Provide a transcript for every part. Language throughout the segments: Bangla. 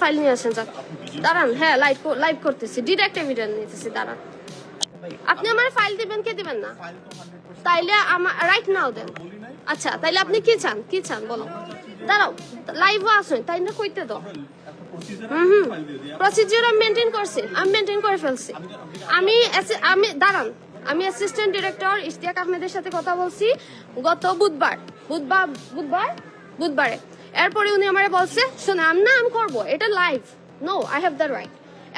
ফাইল নিয়ে আসেন যান দাঁড়ান হ্যাঁ লাইভ লাইভ করতেছি। ডিরেক্ট এভিডেন্স নিতেছি, দাঁড়ান। আপনি আমার ফাইল দিবেন কে দিবেন না? তাইলে আমার রাইট নাও দেন। আচ্ছা তাইলে আপনি কি চান? কি চান, বলো। দাঁড়াও লাইভও আসুন তাই না কইতে দাও। হুম প্রসিডিউর আমি মেনটেন করছি, আমি মেনটেন করে ফেলছি। আমি আমি দাঁড়ান, আমি অ্যাসিস্ট্যান্ট ডিরেক্টর ইশতিয়াক আহমেদের সাথে কথা বলছি গত বুধবার বুধবার বুধবার? বুধবারে। এরপরে উনি আমারে বলছে, শোনে, আমি, না, আমি করব, এটা live no I have the right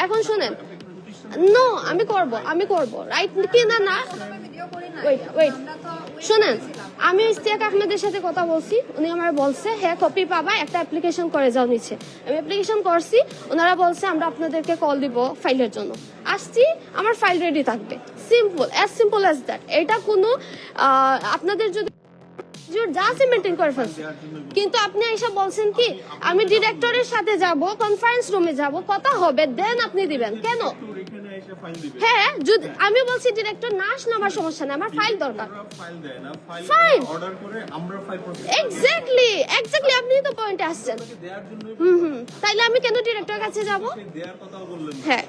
এখন শুনেন নো আমি করব আমি করব রাইট কি, না না? ওয়েট ওয়েট শুনেন, আমি ইস্তিয়াক আহমেদের সাথে কথা বলছি, উনি আমার বলছে হ্যাঁ কপি পাবা, একটা অ্যাপ্লিকেশন করে যাও নিচে। আমি অ্যাপ্লিকেশন করছি, ওনারা বলছে, আমরা আপনাদেরকে কল দিব ফাইলের জন্য। আসছি, আমার ফাইল রেডি থাকবে। Simple as simple as that এটা কোনো আপনাদের যদি যা আছে মেনটেন করে ফেলছে কিন্তু আপনি বলছেন কি, আমি ডিরেক্টরের সাথে যাব কনফারেন্স রুমে যাব, কথা হবে দেন আপনি দিবেন। কেন? হ্যাঁ আমি বলছি ডিরেক্টর না আসলে আমার সমস্যা নেই, আমার ফাইল দরকার। ফাইল এক্স্যাক্টলি এক্স্যাক্টলি আপনি তো পয়েন্টে আসছেন। হুম হুম, তাইলে আমি কেন ডিরেক্টরের কাছে যাব? হ্যাঁ।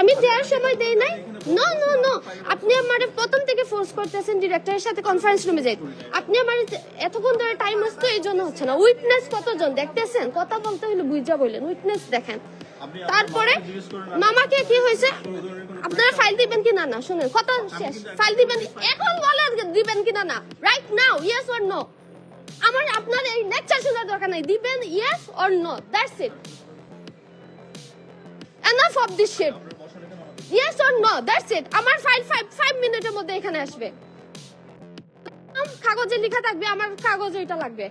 আমি দেওয়ার সময় দেই নাই? নো নো নো আপনি আমার প্রথম থেকে ফোর্স করতেছেন ডিরেক্টরের সাথে কনফারেন্স রুমে যাই আপনি আমার এতক্ষণ ধরে টাইম আসতো এই জন্য হচ্ছে না। উইটনেস কতজন? দেখতেছেন? কথা বলতে হলে বুঝা বললেন উইটনেস দেখেন। তারপরে মামাকে কি হয়েছে? আপনারা ফাইল দিবেন কি না? না শুনেন কত শেষ। ফাইল দিবেন এখন বলেন দিবেন কি না। না right now yes or no আমার আপনার এই লেকচার শোনার দরকার নাই। দিবেন yes or no that's it enough of this shit yes or no that's it আমার ফাইল ফাইভ ফাইভ মিনিটের মধ্যে এখানে আসবে। কাগজে লেখা থাকবে, আমার কাগজ এটা লাগবে।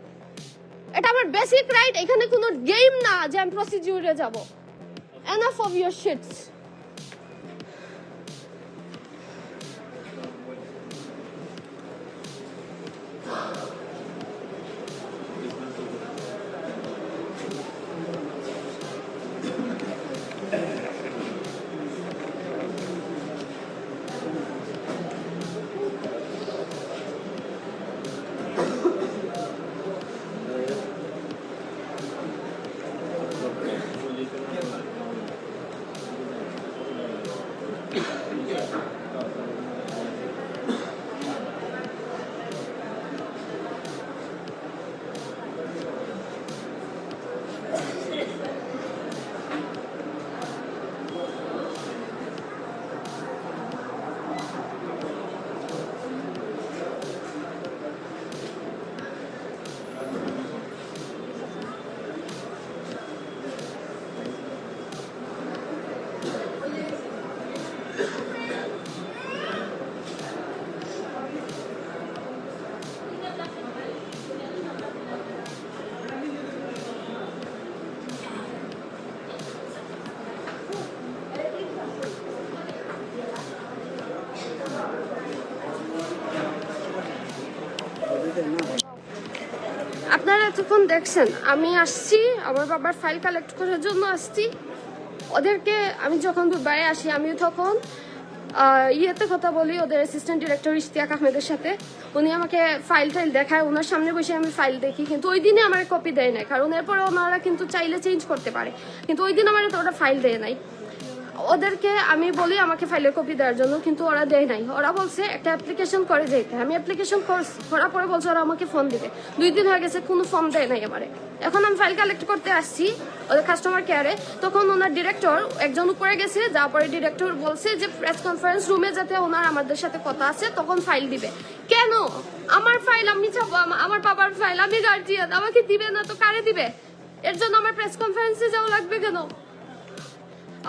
এটা আমার বেসিক রাইট এখানে কোনো গেম না যে আমি প্রসিডিউরে যাব। এনাফ অফ ইউর শিটস আপনারা এতক্ষণ দেখছেন, আমি আসছি, আমার বাবার ফাইল কালেক্ট করার জন্য আসছি। ওদেরকে আমি যখন দুবারে আসি আমি তখন ইয়েতে কথা বলি, ওদের অ্যাসিস্ট্যান্ট ডিরেক্টর ইশতিয়াক আহমেদের সাথে। উনি আমাকে ফাইল টাইল দেখায় ওনার সামনে বসে আমি ফাইল দেখি। কিন্তু ওই দিনে আমার কপি দেয় নাই, কারণ এরপরে ওনারা কিন্তু চাইলে চেঞ্জ করতে পারে। কিন্তু ওই দিন আমার ওরা ফাইল দেয় নাই। ওদেরকে আমি বলি আমাকে ফাইলের কপি দেওয়ার জন্য, কিন্তু ওরা দেয় নাই। ওরা বলছে, একটা অ্যাপ্লিকেশন করে যেতে। আমি অ্যাপ্লিকেশন করার পরে বলছে, ওরা আমাকে ফোন দিবে। দুই দিন হয়ে গেছে, কোনো ফোন দেয় নাই আমারে। এখন আমি ফাইল কালেক্ট করতে আসছি, ওদের কাস্টমার কেয়ারে তখন ওনার ডিরেক্টর একজন উপরে গেছে, যাওয়ার পরে ডিরেক্টর বলছে যে প্রেস কনফারেন্স রুমে যাতে ওনার আমাদের সাথে কথা আছে, তখন ফাইল দিবে। কেন? আমার ফাইল আমি চাবো আমার বাবার ফাইল আমি গার্জিয়ান আমাকে দিবে না তো কারে দিবে? এর জন্য আমার প্রেস কনফারেন্সে যাওয়া লাগবে কেন?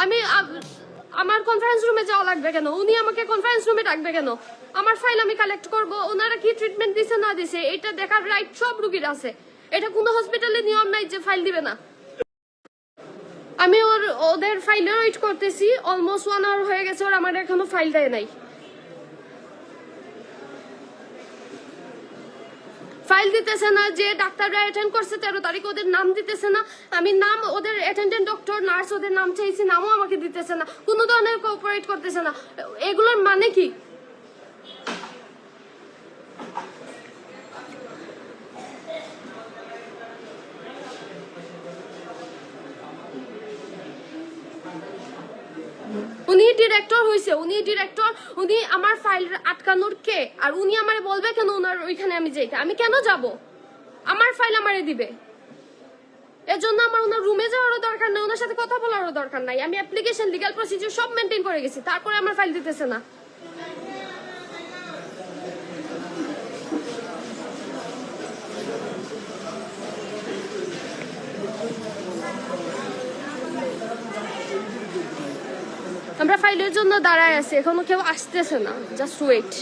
আমি আমার কনফারেন্স রুমে যাওয়া লাগবে কেন? উনি আমাকে কনফারেন্স রুমে ডাকবে কেন? আমার ফাইল আমি কালেক্ট করব, ওনারা কি ট্রিটমেন্ট দিছে, না দিছে, এটা দেখার রাইট সব রুগীর আছে। এটা কোনো হসপিটালে নিয়ম নাই যে ফাইল দিবে না। আমি ওর, ওদের ফাইলে ওয়েট করতেছি অলমোস্ট ওয়ান আওয়ার হয়ে গেছে, ওর আমার এখনও ফাইল দেয় নাই। ফাইল দিতেছে না, যে ডাক্তাররা অ্যাটেন্ড করছে, তেরো তারিখ ওদের নাম দিতেছে না। আমি নাম, ওদের অ্যাটেন্ডেন্ট ডক্টর নার্স ওদের নাম চাইছি, নামও আমাকে দিতেছে না। কোনো ধরনের কোঅপারেট করতেছে না। এগুলোর মানে কি? উনি ডিরেক্টর হইছে, উনি ডিরেক্টর উনি আমার ফাইল আটকানোর কে? আর উনি আমারে বলবে কেন ওনার ওইখানে আমি যাই আমি কেন যাব? আমার ফাইল আমারে দিবে। এর জন্য আমার ওনার রুমে যাওয়ারও দরকার নাই, ওনার সাথে কথা বলারও দরকার নাই। আমি অ্যাপ্লিকেশন লিগাল প্রসিডিউর সব মেনটেন করে গেছি, তারপরে আমার ফাইল দিতেছে না। আমরা ফাইলের জন্য দাঁড়ায় আছি এখনও কেউ আসতেছে না। Just wait